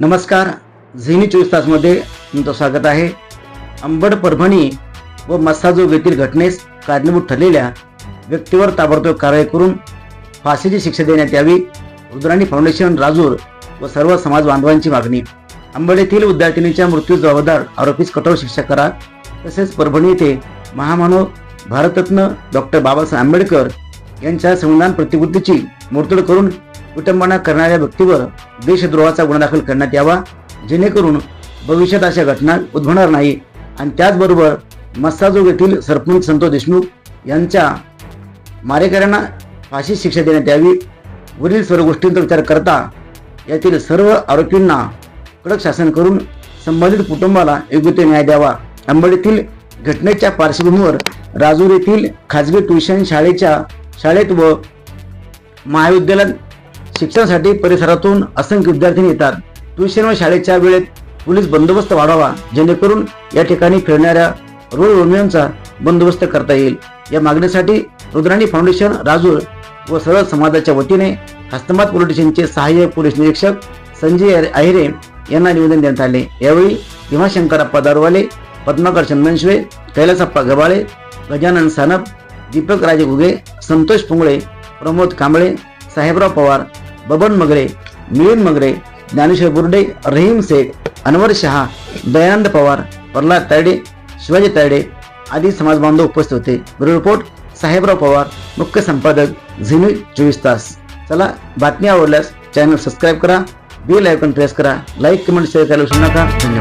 नमस्कार झिनी चोवीस तासमध्ये तुमचं स्वागत आहे. अंबड परभणी व मस्साजोग येथील घटनेस कारणीभूत ठरलेल्या व्यक्तीवर ताबडतोब कारवाई करून फाशीची शिक्षा देण्यात यावी. रुद्राणी फाउंडेशन राजूर व सर्व समाज बांधवांची मागणी. अंबड येथील विद्यार्थिनीच्या मृत्यू जबाबदार आरोपीस कठोर शिक्षा करा. तसेच परभणी येथे महामानव भारतरत्न डॉक्टर बाबासाहेब आंबेडकर यांच्या संविधान प्रतिकृतीची मोडतोड करून कुटुंबांना करणाऱ्या व्यक्तीवर देशद्रोहाचा गुन्हा दाखल करण्यात यावा जेणेकरून भविष्यात अशा घटना उद्भवणार नाही. आणि त्याचबरोबर मस्साजोग येथील सरपंच संतोष देशमुख यांच्या मारेकऱ्यांना फाशी शिक्षा देण्यात यावी. वरील सर्व गोष्टींचा विचार करता यातील सर्व आरोपींना कडक शासन करून संबंधित कुटुंबाला योग्य ते न्याय द्यावा. अंबडीतील घटनेच्या पार्श्वभूमीवर राजूर येथील खाजगी ट्युशन शाळेच्या शाळेत व महाविद्यालयात शिक्षणासाठी परिसरातून असंख्य विद्यार्थी येतात. ट्युशन व शाळेच्या वेळेत पोलीस बंदोबस्त वाढावा जेणेकरून या ठिकाणी फिरणाऱ्या रोड रोमियोंचा बंदोबस्त करता येईल. या मागणीसाठी रुद्राणी फाउंडेशन राजूर व सरळ समाजाच्या वतीने हस्तमात पोलीस सहाय्यक पोलीस निरीक्षक संजय अहिरे यांना निवेदन देण्यात आले. यावेळी भीमाशंकरप्पा दारवाले पद्माकर चंदनशिवे कैलासप्पा गबाळे गजानन सानप दीपक राजे घुगे संतोष पुंगळे प्रमोद कांबळे साहेबराव पवार बबन मगरे मिलिंद मगरे ज्ञानेश्वर बुर्डे रहीम शेख अनवर शहा दयानंद पवार प्रल्हाद तायडे शिवाजी तायडे आदी समाज बांधव उपस्थित होते. ब्युरो रिपोर्ट साहेबराव पवार मुख्य संपादक झिनी चोवीस तास. चला बातमी आवडल्यास चॅनल सबस्क्राईब करा बेल आयकॉन प्रेस करा लाईक कमेंट शेअर करायला विसरू नका. धन्यवाद.